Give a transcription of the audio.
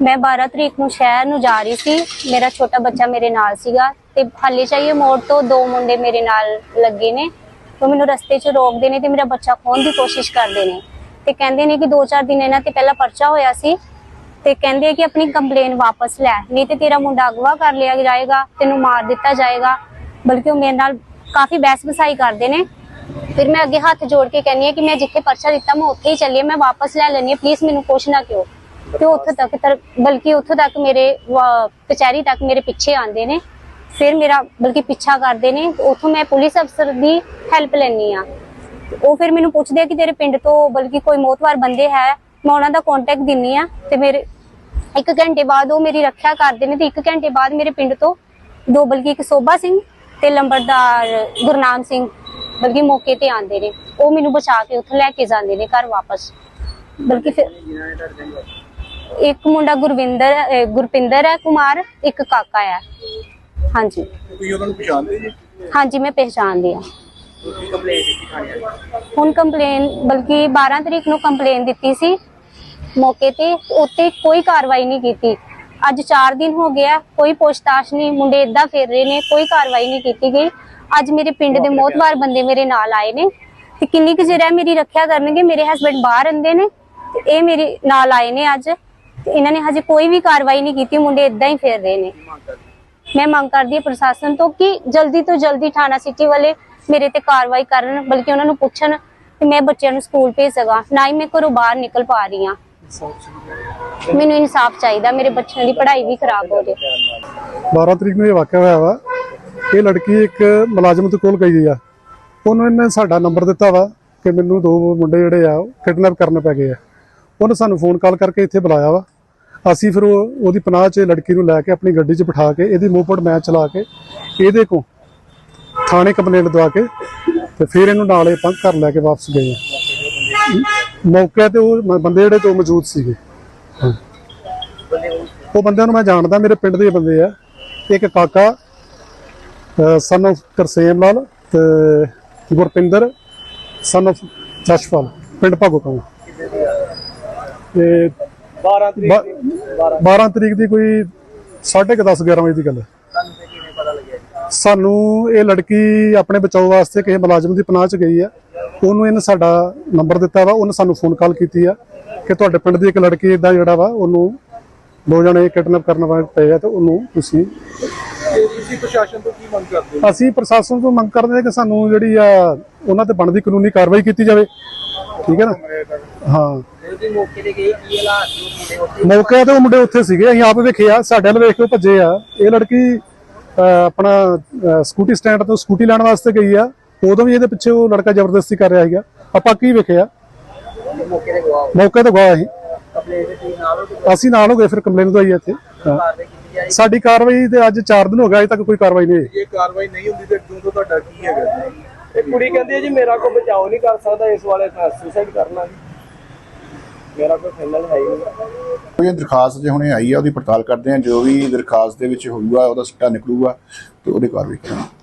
ਮੈਂ 12 ਤਰੀਕ ਨੂੰ ਸ਼ਹਿਰ ਨੂੰ ਜਾ ਰਹੀ ਸੀ। ਮੇਰਾ ਛੋਟਾ ਬੱਚਾ ਮੇਰੇ ਨਾਲ ਸੀਗਾ ਤੇ ਹਾਲੇ ਚਾਹੀਏ ਮੋੜ ਤੋਂ ਦੋ ਮੁੰਡੇ ਮੇਰੇ ਨਾਲ ਲੱਗੇ ਨੇ। ਉਹ ਮੈਨੂੰ ਰਸਤੇ 'ਚ ਰੋਕਦੇ ਨੇ ਤੇ ਮੇਰਾ ਬੱਚਾ ਖੋਹਣ ਦੀ ਕੋਸ਼ਿਸ਼ ਕਰਦੇ ਨੇ। ਤੇ ਕਹਿੰਦੇ ਨੇ ਕਿ 2-4 ਦਿਨ ਇਹਨਾਂ ਤੇ ਪਹਿਲਾਂ ਪਰਚਾ ਹੋਇਆ ਸੀ। ਤੇ ਕਹਿੰਦੇ ਆ ਕਿ ਆਪਣੀ ਕੰਪਲੇਨ ਵਾਪਸ ਲੈ। ਨਹੀਂ ਤੇ ਤੇਰਾ ਮੁੰਡਾ ਅਗਵਾ ਕਰ ਲਿਆ ਜਾਏਗਾ, ਤੈਨੂੰ ਮਾਰ ਦਿੱਤਾ ਜਾਏਗਾ। ਬਲਕਿ ਉਹ ਮੇਰੇ ਨਾਲ ਕਾਫੀ ਬਹਿਸ ਬਸਾਈ ਕਰਦੇ ਨੇ। ਫਿਰ ਮੈਂ ਅੱਗੇ ਹੱਥ ਜੋੜ ਕੇ ਕਹਿੰਨੀ ਆ ਕਿ ਮੈਂ ਜਿੱਥੇ ਪਰਚਾ ਦਿੱਤਾ, ਮੈਂ ਉੱਥੇ ਹੀ ਚੱਲੀ ਮੈਂ ਵਾਪਸ ਲੈ ਲੈਣੀ ਪਲੀਜ਼ ਮੈਨੂੰ ਕੁਛ ਨਾ ਕਿਉਂ ਤੇ ਉੱਥੇ ਤੱਕ ਬਲਕਿ ਉੱਥੋਂ ਤੱਕ ਮੇਰੇ ਕਚਹਿਰੀ ਤੱਕ ਮੇਰੇ ਪਿੱਛੇ ਆਉਂਦੇ ਨੇ। ਫਿਰ ਮੇਰਾ ਬਲਕਿ ਪਿੱਛਾ ਕਰਦੇ ਨੇ ਉੱਥੋਂ ਮੈਂ ਪੁਲਿਸ ਅਫਸਰ ਦੀ ਹੈਲਪ ਲੈਣੀ ਆ ਉਹ ਫਿਰ ਮੈਨੂੰ ਪੁੱਛਦੇ ਆ ਕਿ ਤੇਰੇ ਪਿੰਡ ਤੋਂ ਬਲਕਿ ਕੋਈ ਮੋਤਵਾਰ ਬੰਦੇ ਹੈ, ਮੈਂ ਉਹਨਾਂ ਦਾ ਕੰਟੈਕਟ ਦਿੰਨੀ ਆ ਤੇ ਮੇਰੇ ਇੱਕ ਘੰਟੇ ਬਾਅਦ ਉਹ ਮੇਰੀ ਰੱਖਿਆ ਕਰਦੇ ਨੇ ਤੇ ਇੱਕ ਘੰਟੇ ਬਾਅਦ ਮੇਰੇ ਪਿੰਡ ਤੋਂ ਦੋ ਬਲਕਿ ਇੱਕ ਸੋਭਾ ਸਿੰਘ ਤੇ ਲੰਬੜਦਾਰ ਗੁਰਨਾਮ ਸਿੰਘ ਬਲਕਿ ਮੌਕੇ ਤੇ ਆਂਦੇ ਨੇ। ਉਹ ਮੈਨੂੰ ਬਚਾ ਕੇ ਉੱਥੇ ਲੈ ਕੇ ਜਾਂਦੇ ਨੇ ਘਰ ਵਾਪਸ। ਬਲਕਿ ਫਿਰ ਇੱਕ ਮੁੰਡਾ ਗੁਰਵਿੰਦਰ ਅਹ ਗੁਰਪਿੰਦਰ ਹੈ ਕੁਮਾਰ ਇੱਕ ਕਾਕਾ ਹੈ। ਹਾਂਜੀ। ਤੁਸੀਂ ਉਹਨਾਂ ਨੂੰ ਪਛਾਣਦੇ ਜੀ? ਹਾਂਜੀ ਮੈਂ ਪਹਿਚਾਣਦੀ ਆ ਤੁਸੀਂ ਕੰਪਲੇਂਟ ਕੀਤੀ ਥਾਣੇ ਵਾਲੇ ਹੁਣ ਕੰਪਲੇਨ ਬਲਕਿ 12 ਤਰੀਕ ਨੂੰ ਕੰਪਲੇਨ ਦਿੱਤੀ ਸੀ ਮੌਕੇ ਤੇ ਉੱਤੇ ਕੋਈ ਕਾਰਵਾਈ ਨਹੀਂ ਕੀਤੀ। ਅੱਜ 4 ਦਿਨ ਹੋ ਗਿਆ ਕੋਈ ਪੁੱਛਤਾਛ ਨਹੀਂ ਮੁੰਡੇ ਇਦਾਂ ਫਿਰ ਰਹੇ ਨੇ ਕੋਈ ਕਾਰਵਾਈ ਨਹੀਂ ਕੀਤੀ ਗਈ। ਅੱਜ ਮੇਰੇ ਪਿੰਡ ਦੇ ਮੋਤਬਾਰ ਬੰਦੇ ਮੇਰੇ ਨਾਲ ਆਏ ਨੇ ਤੇ ਕਿੰਨੀ ਕੁ ਜਿਹੜਾ ਮੇਰੀ ਰੱਖਿਆ ਕਰਨਗੇ ਮੇਰੇ ਹਸਬੰਡ ਬਾਹਰ ਰਹਿੰਦੇ ਨੇ ਤੇ ਇਹ ਮੇਰੇ ਨਾਲ ਆਏ ਨੇ ਅੱਜ। ਤੇ ਇਹਨਾਂ ਨੇ ਹਜੇ ਕੋਈ ਵੀ ਕਾਰਵਾਈ ਨਹੀਂ ਕੀਤੀ, ਮੁੰਡੇ ਇਦਾਂ ਹੀ ਫਿਰ ਰਹੇ ਨੇ। ਮੈਂ ਮੰਗ ਕਰਦੀ ਹਾਂ ਪ੍ਰਸ਼ਾਸਨ ਤੋਂ ਕਿ ਜਲਦੀ ਤੋਂ ਜਲਦੀ ਥਾਣਾ ਸਿਟੀ ਵਾਲੇ ਮੇਰੇ ਤੇ ਕਾਰਵਾਈ ਕਰਨ, ਬਲਕਿ ਉਹਨਾਂ ਨੂੰ ਪੁੱਛਣ ਕਿ ਮੈਂ ਬੱਚਿਆਂ ਨੂੰ ਸਕੂਲ ਭੇਜ ਸਕਾਂ, ਨਾ ਹੀ ਮੈਂ ਘਰੋਂ ਬਾਹਰ ਨਿਕਲ ਪਾ ਰਹੀ ਹਾਂ। ਮੈਨੂੰ ਇਨਸਾਫ ਚਾਹੀਦਾ, ਮੇਰੇ ਬੱਚਿਆਂ ਦੀ ਪੜ੍ਹਾਈ ਵੀ ਖਰਾਬ ਹੋ ਜੇ 12 ਤਰੀਕ ਨੂੰ ਇਹ ਵਾਕਿਆ ਹੋਇਆ ਵਾ, ਇਹ ਲੜਕੀ ਇੱਕ ਮੁਲਾਜ਼ਮ ਦੇ ਕੋਲ ਗਈ ਆ। ਉਹਨੂੰ ਇਹਨੇ ਸਾਡਾ ਨੰਬਰ ਦਿੱਤਾ ਵਾ ਕਿ ਮੈਨੂੰ ਦੋ ਮੁੰਡੇ ਜਿਹੜੇ ਆ ਕਿਡਨੈਪ ਕਰਨ ਪੈ ਗਏ ਆ। ਉਹਨੇ ਸਾਨੂੰ ਫੋਨ ਕਾਲ ਕਰਕੇ ਇੱਥੇ ਬੁਲਾਇਆ ਵਾ। ਅਸੀਂ ਫਿਰ ਉਹ, ਉਹਦੀ ਪਨਾਹ 'ਚ ਲੜਕੀ ਨੂੰ ਲੈ ਕੇ ਆਪਣੀ ਗੱਡੀ 'ਚ ਬਿਠਾ ਕੇ, ਇਹਦੀ ਮੋਪੜ ਮੈਂ ਚਲਾ ਕੇ ਇਹਦੇ ਕੋ ਥਾਣੇ ਕੰਪਲੇਂਟ ਦਵਾ ਕੇ ਤੇ ਫਿਰ ਇਹਨੂੰ ਨਾਲੇ ਪੰਕ ਘਰ ਲੈ ਕੇ ਵਾਪਸ ਗਏ ਆ। ਮੌਕੇ ਤੇ ਉਹ ਬੰਦੇ ਜਿਹੜੇ ਤੋਂ ਮੌਜੂਦ ਸੀਗੇ। ਉਹ ਬੰਦਿਆਂ ਨੂੰ ਮੈਂ ਜਾਣਦਾ, ਮੇਰੇ ਪਿੰਡ ਦੇ ਬੰਦੇ ਆ। ਇੱਕ ਕਾਕਾ ਸਨ of ਕਰਸੇਮ ਲਾਲ ਤੇ ਗੁਰਪਿੰਦਰ ਸਨ of ਜਸ਼ਪਾਲ, ਪਿੰਡ ਭਾਗੋ ਭਾਗੋਕਾਂ ਤੇ 12 ਤਰੀਕ ਬ- 12 ਤਰੀਕ। ਦੀ ਕੋਈ 10:30 11 ਵਜੇ ਦੀ ਗੱਲ ਹੈ। ਸਾਨੂੰ ਇਹ ਲੜਕੀ ਆਪਣੇ ਬਚਾਓ ਵਾਸਤੇ ਕਿਸੇ ਮੁਲਾਜ਼ਮ ਦੀ ਪਨਾਹ ਚ ਗਈ ਆ ਉਹਨੂੰ ਇਹਨੇ ਸਾਡਾ ਨੰਬਰ ਦਿੱਤਾ ਵਾ ਉਹਨੇ ਸਾਨੂੰ ਫੋਨ ਕਾਲ ਕੀਤੀ ਆ ਕਿ ਤੁਹਾਡੇ ਪਿੰਡ ਦੀ ਇੱਕ ਲੜਕੀ ਇਦਾਂ ਜਿਹੜਾ ਵਾ ਉਹਨੂੰ ਦੋ ਜਣੇ ਕਿਡਨੈਪ ਕਰਨ ਵਾਲੇ ਪਏ ਆ ਤੇ ਉਹਨੂੰ ਤੁਸੀਂ ਤੇ ਤੁਸੀਂ ਪ੍ਰਸ਼ਾਸਨ ਤੋਂ ਕੀ ਮੰਗ ਕਰਦੇ ਹੋ? ਅਸੀਂ ਪ੍ਰਸ਼ਾਸਨ ਤੋਂ ਮੰਗ ਕਰਦੇ ਹਾਂ ਕਿ ਸਾਨੂੰ ਜਿਹੜੀ ਆ ਉਹਨਾਂ ਤੇ ਬਣਦੀ ਕਾਨੂੰਨੀ ਕਾਰਵਾਈ ਕੀਤੀ ਜਾਵੇ। ਠੀਕ ਹੈ ਨਾ? ਹਾਂ। ਤੁਸੀਂ ਮੌਕੇ ਤੇ ਗਏ ਕੀ ਹਾਲਾਤ ਸੀ ਉਹ ਮੁੰਡੇ ਉੱਥੇ ਮੌਕੇ ਤੇ ਉਹ ਮੁੰਡੇ ਉੱਥੇ ਸੀਗੇ ਅਸੀਂ ਆਪ ਵੇਖੇ ਆ ਸਾਡੇ ਵੱਲ ਵੇਖ ਕੇ ਉਹ ਭੱਜੇ ਆ। ਇਹ ਲੜਕੀ ਅਹ, ਆਪਣਾ ਅਹ, ਸਕੂਟੀ ਸਟੈਂਡ ਤੋਂ ਸਕੂਟੀ ਲੈਣ ਵਾਸਤੇ ਗਈ ਆ। ਉਦੋਂ ਵੀ ਇਹਦੇ ਪਿੱਛੇ ਉਹ ਲੜਕਾ ਜ਼ਬਰਦਸਤੀ ਕਰ ਰਿਹਾ ਸੀਗਾ। ਆਪਾਂ ਕੀ ਵੇਖਿਆ ਮੌਕੇ ਤੇ ਗਵਾਹ ਮੌਕੇ ਤੇ ਗਵਾ ਅਸੀਂ ਕੰਪਲੇਂਟ ਤੁਸੀਂ ਨਾਲ ਉਹ ਅਸੀਂ ਨਾਲ ਹੋ ਗਏ ਫਿਰ ਕੰਪਲੇਨ ਆਈ ਇੱਥੇ। ਹਾਂ। ਕਾਰਵਾਈ ਕੀਤੀ ਜਾਏ ਸਾਡੀ ਕਾਰਵਾਈ ਤੇ ਅੱਜ 4 ਦਿਨ ਹੋ ਗਏ ਅਜੇ ਤੱਕ ਕੋਈ ਕਾਰਵਾਈ ਨਹੀਂ ਹੋਈ। ਜੇ ਕਾਰਵਾਈ ਨਹੀਂ ਹੁੰਦੀ ਤੇ ਅੱਗੋਂ ਤੋਂ ਤੁਹਾਡਾ ਕੀ ਹੈਗਾ? ਇਹ ਕੁੜੀ ਕਹਿੰਦੀ ਹੈ ਜੀ ਮੇਰਾ ਕੋਈ ਬਚਾਓ ਨਹੀਂ ਕਰ ਸਕਦਾ ਇਸ ਵਾਲੇ ਸੁਸਾਈਡ ਕਰਨਾ ਜੀ। ਮੇਰਾ ਕੋਈ ਫਾਈਨਲ ਹੈ ਹੀ ਨਹੀਂ। ਕੋਈ ਦਰਖਾਸਤ ਜੇ ਹੁਣੇ ਆਈ ਆ, ਉਹਦੀ ਪੜਤਾਲ ਕਰਦੇ ਆ, ਜੋ ਵੀ ਦਰਖਾਸਤ ਦੇ ਵਿੱਚ ਹੋਊਗਾ, ਉਹਦਾ ਸਿੱਟਾ ਨਿਕਲੂਗਾ, ਤੇ ਉਹਦੇ ਕਾਰਵਾਈ ਕਰਾਂਗੇ